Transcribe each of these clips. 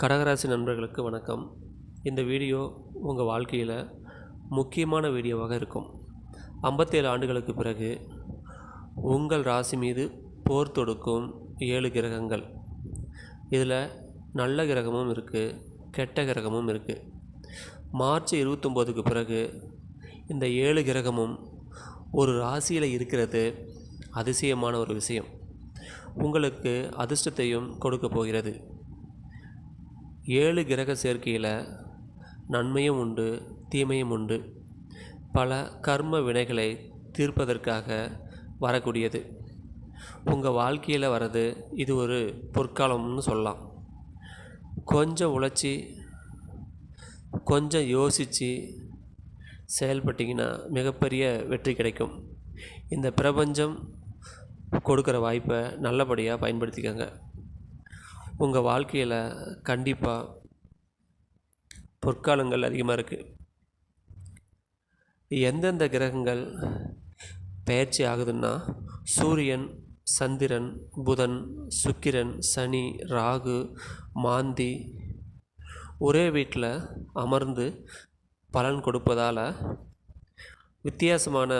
கடகராசி நண்பர்களுக்கு வணக்கம். இந்த வீடியோ உங்கள் வாழ்க்கையில் முக்கியமான வீடியோவாக இருக்கும். ஐம்பத்தேழு ஆண்டுகளுக்கு பிறகு உங்கள் ராசி மீது போர் தொடுக்கும் ஏழு கிரகங்கள். இதில் நல்ல கிரகமும் இருக்குது கெட்ட கிரகமும் இருக்குது மார்ச் இருபத்தொம்போதுக்கு பிறகு இந்த ஏழு கிரகமும் ஒரு ராசியில் இருக்கிறது அதிசயமான ஒரு விஷயம். உங்களுக்கு அதிர்ஷ்டத்தையும் கொடுக்க போகிறது. ஏழு கிரக சேர்க்கையில் நன்மையும் உண்டு தீமையும் உண்டு. பல கர்ம வினைகளை தீர்ப்பதற்காக வரக்கூடியது. உங்கள் வாழ்க்கையில் வர்றது இது ஒரு பொற்காலம்னு சொல்லலாம். கொஞ்சம் உழைச்சி கொஞ்சம் யோசித்து செயல்பட்டிங்கன்னா மிகப்பெரிய வெற்றி கிடைக்கும். இந்த பிரபஞ்சம் கொடுக்குற வாய்ப்பை நல்லபடியாக பயன்படுத்திக்கங்க. உங்கள் வாழ்க்கையில் கண்டிப்பாக பொற்காலங்கள் அதிகமாக இருக்குது எந்தெந்த கிரகங்கள் பெயர்ச்சி ஆகுதுன்னா சூரியன் சந்திரன் புதன் சுக்கிரன் சனி ராகு மாந்தி ஒரே வீட்டில் அமர்ந்து பலன் கொடுப்பதால் வித்தியாசமான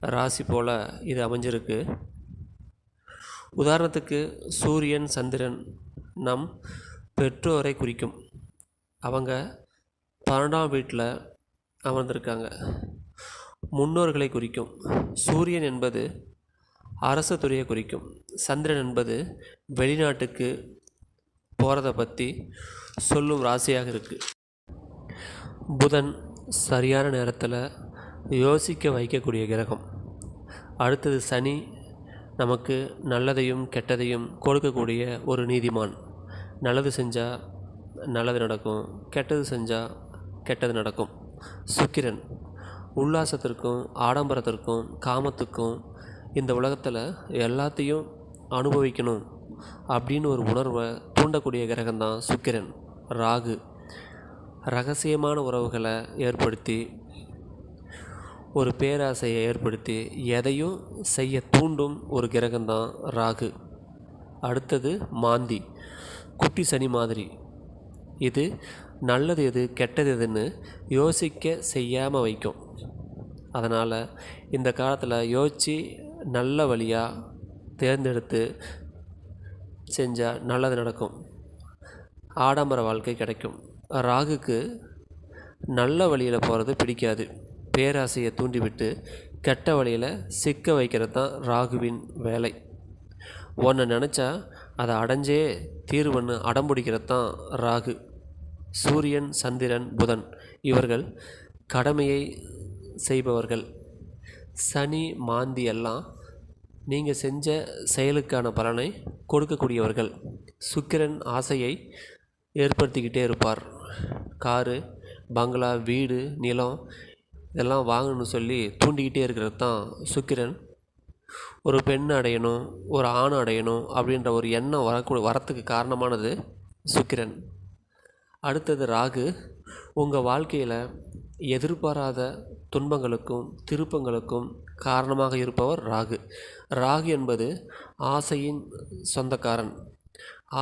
ராசி போல் இது அமைஞ்சிருக்கு. உதாரணத்துக்கு சூரியன் சந்திரன் நம் பெற்றோரை குறிக்கும். அவங்க பன்னெண்டாம் வீட்டில் அமர்ந்திருக்காங்க. முன்னோர்களை குறிக்கும். சூரியன் என்பது அரசு துறையை குறிக்கும். சந்திரன் என்பது வெளிநாட்டுக்கு போகிறத பற்றி சொல்லும் ராசியாக இருக்குது புதன் சரியான நேரத்தில் யோசிக்க வைக்கக்கூடிய கிரகம். அடுத்தது சனி நமக்கு நல்லதையும் கெட்டதையும் கொடுக்கக்கூடிய ஒரு நீதிமான். நல்லது செஞ்சால் நல்லது நடக்கும் கெட்டது செஞ்சால் கெட்டது நடக்கும். சுக்கிரன் உல்லாசத்திற்கும் ஆடம்பரத்திற்கும் காமத்துக்கும் இந்த உலகத்தில் எல்லாத்தையும் அனுபவிக்கணும் அப்படின்னு ஒரு உணர்வை தூண்டக்கூடிய கிரகம்தான் சுக்கிரன் ராகு. ரகசியமான உறவுகளை ஏற்படுத்தி ஒரு பேராசையை ஏற்படுத்தி எதையும் செய்ய தூண்டும் ஒரு கிரகம்தான் ராகு. அடுத்தது மாந்தி. குட்டி சனி மாதிரி. இது நல்லது எது கெட்டது எதுன்னு யோசிக்க செய்யாமல் வைக்கும். அதனால் இந்த காலத்தில் யோசித்து நல்ல வழியாக தேர்ந்தெடுத்து செஞ்சால் நல்லது நடக்கும். ஆடம்பர வாழ்க்கை கிடைக்கும். ராகுக்கு நல்ல வழியில் போகிறது பிடிக்காது. பேராசையை தூண்டிவிட்டு கெட்ட வழியில் சிக்க வைக்கிறது தான் ராகுவின் வேலை. ஒன்று நினச்சா அதை அடைஞ்சே தீர்வுன்னு அடம்பிடிக்கிறது தான் ராகு. சூரியன் சந்திரன் புதன் இவர்கள் கடமையை செய்பவர்கள். சனி மாந்தி எல்லாம் நீங்கள் செஞ்ச செயலுக்கான பலனை கொடுக்கக்கூடியவர்கள். சுக்கிரன் ஆசையை ஏற்படுத்திக்கிட்டே இருப்பார். காரு பங்களா வீடு நிலம் இதெல்லாம் வாங்கணும்னு சொல்லி தூண்டிக்கிட்டே இருக்கிறது தான் சுக்கிரன். ஒரு பெண் அடையணும் ஒரு ஆண் அடையணும் அப்படின்ற ஒரு எண்ணம் வரக்கூட வரத்துக்கு காரணமானது சுக்கிரன். அடுத்தது ராகு. உங்கள் வாழ்க்கையில் எதிர்பாராத துன்பங்களுக்கும் திருப்பங்களுக்கும் காரணமாக இருப்பவர் ராகு. ராகு என்பது ஆசையின் சொந்தக்காரன்.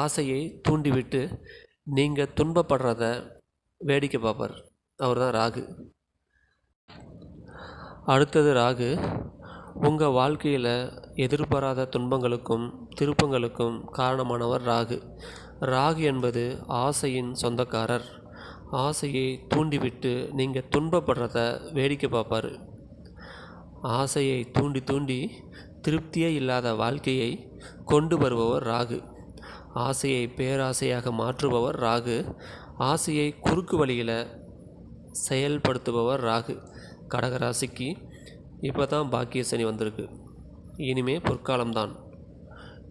ஆசையை தூண்டிவிட்டு நீங்கள் துன்பப்படுறத வேடிக்கை பார்ப்பார் அவர் தான் ராகு. அடுத்தது ராகு உங்கள் வாழ்க்கையில் எதிர்பாராத துன்பங்களுக்கும் திருப்பங்களுக்கும் காரணமானவர் ராகு. ராகு என்பது ஆசையின் சொந்தக்காரர். ஆசையை தூண்டிவிட்டு நீங்கள் துன்பப்படுறத வேடிக்கை பார்ப்பார். ஆசையை தூண்டி தூண்டி திருப்தியே இல்லாத வாழ்க்கையை கொண்டு வருபவர் ராகு. ஆசையை பேராசையாக மாற்றுபவர் ராகு. ஆசையை குறுக்கு வழியில் செயல்படுத்துபவர் ராகு. கடகராசிக்கு இப்போ தான் பாக்கிய சனி வந்திருக்கு. இனிமே பொற்காலம்தான்.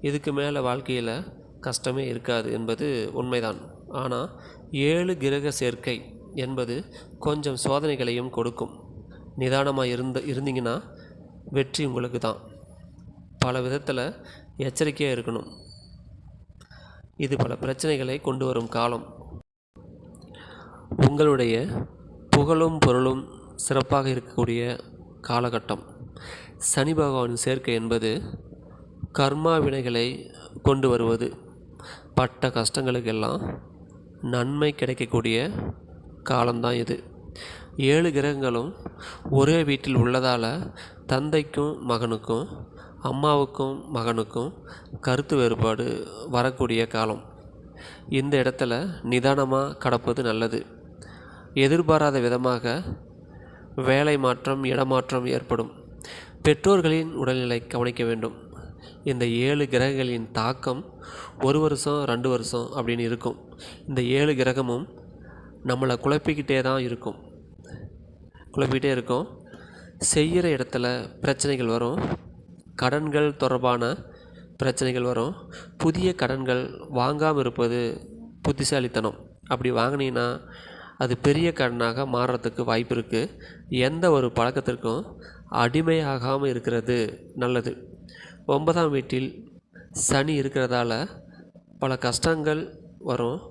இதுக்கு மேலே வாழ்க்கையில் கஷ்டமே இருக்காது என்பது உண்மைதான். ஆனால் ஏழு கிரக சேர்க்கை என்பது கொஞ்சம் சோதனைகளையும் கொடுக்கும். நிதானமாக இருந்த இருந்தீங்கன்னா வெற்றி உங்களுக்கு தான். பல விதத்தில் எச்சரிக்கையாக இருக்கணும். இது பல பிரச்சனைகளை கொண்டு வரும் காலம். உங்களுடைய புகழும் பொருளும் சிறப்பாக இருக்கக்கூடிய காலகட்டம். சனி பகவான் சேர்க்கை என்பது கர்மா வினைகளை கொண்டு வருவது. பட்ட கஷ்டங்களுக்கெல்லாம் நன்மை கிடைக்கக்கூடிய காலம்தான் இது. ஏழு கிரகங்களும் ஒரே வீட்டில் உள்ளதால் தந்தைக்கும் மகனுக்கும் அம்மாவுக்கும் மகனுக்கும் கருத்து வேறுபாடு வரக்கூடிய காலம். இந்த இடத்துல நிதானமாக கடப்பது நல்லது. எதிர்பாராத விதமாக வேலை மாற்றம் இடமாற்றம் ஏற்படும். பெற்றோர்களின் உடல்நிலை கவனிக்க வேண்டும். இந்த ஏழு கிரகங்களின் தாக்கம் ஒரு வருஷம் ரெண்டு வருஷம் அப்படின்னு இருக்கும். இந்த ஏழு கிரகமும் நம்மளை குழப்பிக்கிட்டே தான் இருக்கும். குழப்பிக்கிட்டே இருக்கும். செய்கிற இடத்துல பிரச்சனைகள் வரும். கடன்கள் தொடர்பான பிரச்சனைகள் வரும். புதிய கடன்கள் வாங்காமல் இருப்பது புத்திசாலித்தனம். அப்படி வாங்கினீங்கன்னா அது பெரிய கடனாக மாறுறதுக்கு வாய்ப்பு இருக்குது எந்த ஒரு பழக்கத்திற்கும் அடிமையாகாமல் இருக்கிறது நல்லது. ஒன்பதாம் வீட்டில் சனி இருக்கிறதால பல கஷ்டங்கள் வரும்.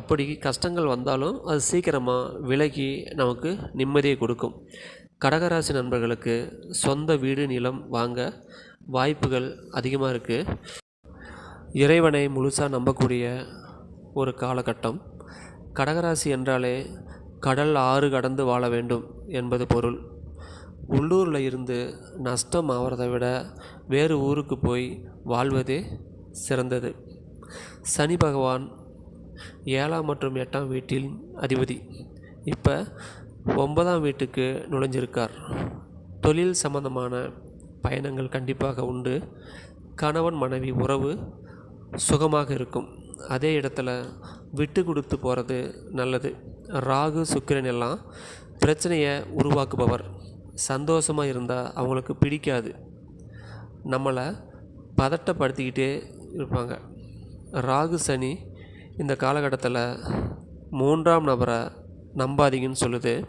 அப்படி கஷ்டங்கள் வந்தாலும் அது சீக்கிரமாக விலகி நமக்கு நிம்மதியை கொடுக்கும். கடகராசி நண்பர்களுக்கு சொந்த வீடு நிலம் வாங்க வாய்ப்புகள் அதிகமாக இருக்குது இறைவனை முழுசாக நம்பக்கூடிய ஒரு காலகட்டம். கடகராசி என்றாலே கடல் ஆறு கடந்து வாழ வேண்டும் என்பது பொருள். உள்ளூரில் இருந்து நஷ்டம் ஆகிறதை விட வேறு ஊருக்கு போய் வாழ்வதே சிறந்தது. சனி பகவான் ஏழாம் மற்றும் எட்டாம் வீட்டில் அதிபதி. இப்போ ஒன்பதாம் வீட்டுக்கு நுழைஞ்சிருக்கார். தொழில் சம்பந்தமான பயணங்கள் கண்டிப்பாக உண்டு. கணவன் மனைவி உறவு சுகமாக இருக்கும். அதே இடத்துல விட்டு கொடுத்து போகிறது நல்லது. ராகு சுக்கிரன் எல்லாம் பிரச்சனையை உருவாக்குபவர். சந்தோஷமாக இருந்தால் அவங்களுக்கு பிடிக்காது. நம்மளை பதட்டப்படுத்திக்கிட்டே இருப்பாங்க. ராகு சனி இந்த காலகட்டத்தில் மூன்றாம் நபரை நம்பாதீங்கன்னு சொல்லுது.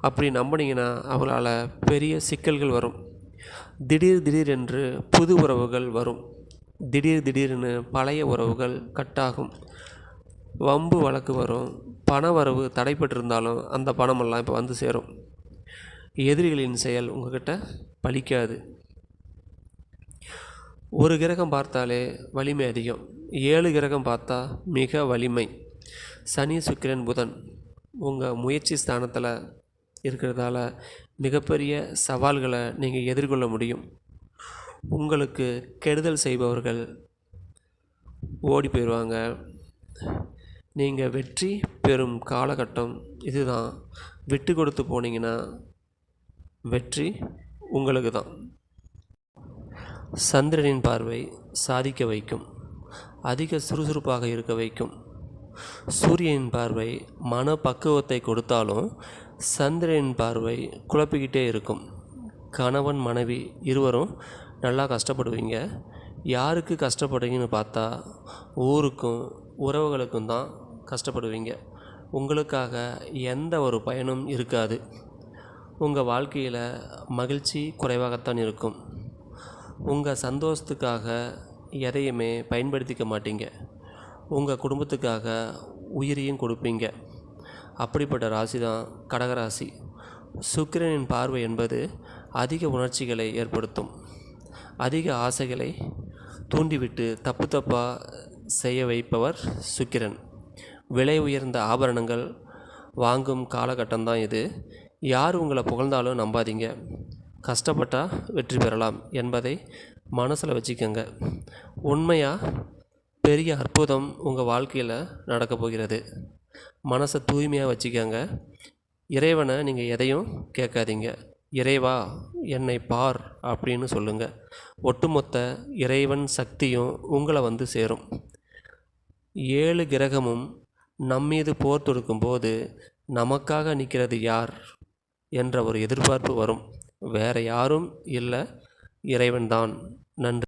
அப்படி நம்பினீங்கன்னா அவங்களால் பெரிய சிக்கல்கள் வரும். திடீர் திடீர் என்று புது உறவுகள் வரும். திடீர் திடீர்னு பழைய உறவுகள் கட்டாகும். வம்பு வழக்கு வரும். பண வரவு தடைப்பட்டிருந்தாலும் அந்த பணமெல்லாம் இப்போ வந்து சேரும். எதிரிகளின் செயல் உங்ககிட்ட பலிக்காது. ஒரு கிரகம் பார்த்தாலே வலிமை அதிகம். ஏழு கிரகம் பார்த்தா மிக வலிமை. சனி சுக்கிரன் புதன் உங்கள் முயற்சி ஸ்தானத்தில் இருக்கிறதால மிகப்பெரிய சவால்களை நீங்கள் எதிர்கொள்ள முடியும். உங்களுக்கு கெடுதல் செய்பவர்கள் ஓடி போயிடுவாங்க. நீங்கள் வெற்றி பெறும் காலகட்டம் இதுதான். விட்டு கொடுத்து போனீங்கன்னா வெற்றி உங்களுக்கு தான் சந்திரனின் பார்வை சாதிக்க வைக்கும். அதிக சுறுசுறுப்பாக இருக்க வைக்கும். சூரியனின் பார்வை மன பக்குவத்தை கொடுத்தாலும் சந்திரனின் பார்வை குழப்பிக்கிட்டே இருக்கும். கணவன் மனைவி இருவரும் நல்லா கஷ்டப்படுவீங்க. யாருக்கு கஷ்டப்படுவீங்கன்னு பார்த்தா ஊருக்கும் உறவுகளுக்கும் தான் கஷ்டப்படுவீங்க. உங்களுக்காக எந்த ஒரு பயனும் இருக்காது. உங்கள் வாழ்க்கையில் மகிழ்ச்சி குறைவாகத்தான் இருக்கும். உங்கள் சந்தோஷத்துக்காக எதையுமே பயன்படுத்திக்க மாட்டீங்க. உங்கள் குடும்பத்துக்காக உயிரையும் கொடுப்பீங்க. அப்படிப்பட்ட ராசி தான் கடகராசி. சுக்கிரனின் பார்வை என்பது அதிக உணர்ச்சிகளை ஏற்படுத்தும். அதிக ஆசைகளை தூண்டிவிட்டு தப்பு தப்பாக செய்ய வைப்பவர் சுக்கிரன். விலை உயர்ந்த ஆபரணங்கள் வாங்கும் காலகட்டம்தான் இது. யார் உங்களை புகழ்ந்தாலும் நம்பாதீங்க. கஷ்டப்பட்டால் வெற்றி பெறலாம் என்பதை மனசில் வச்சுக்கோங்க. உண்மையாக பெரிய அற்புதம் உங்கள் வாழ்க்கையில் நடக்க போகிறது. மனசை தூய்மையாக வச்சுக்கோங்க. இறைவனை நீங்கள் எதையும் கேட்காதீங்க. இறைவா என்னை பார் அப்படின்னு சொல்லுங்கள் ஒட்டுமொத்த இறைவன் சக்தியும் உங்களை வந்து சேரும். ஏழு கிரகமும் நம்மீது போர் தொடுக்கும்போது நமக்காக நிற்கிறது யார் என்ற ஒரு எதிர்பார்ப்பு வரும். வேறு யாரும் இல்லை இறைவன்தான். நன்றி.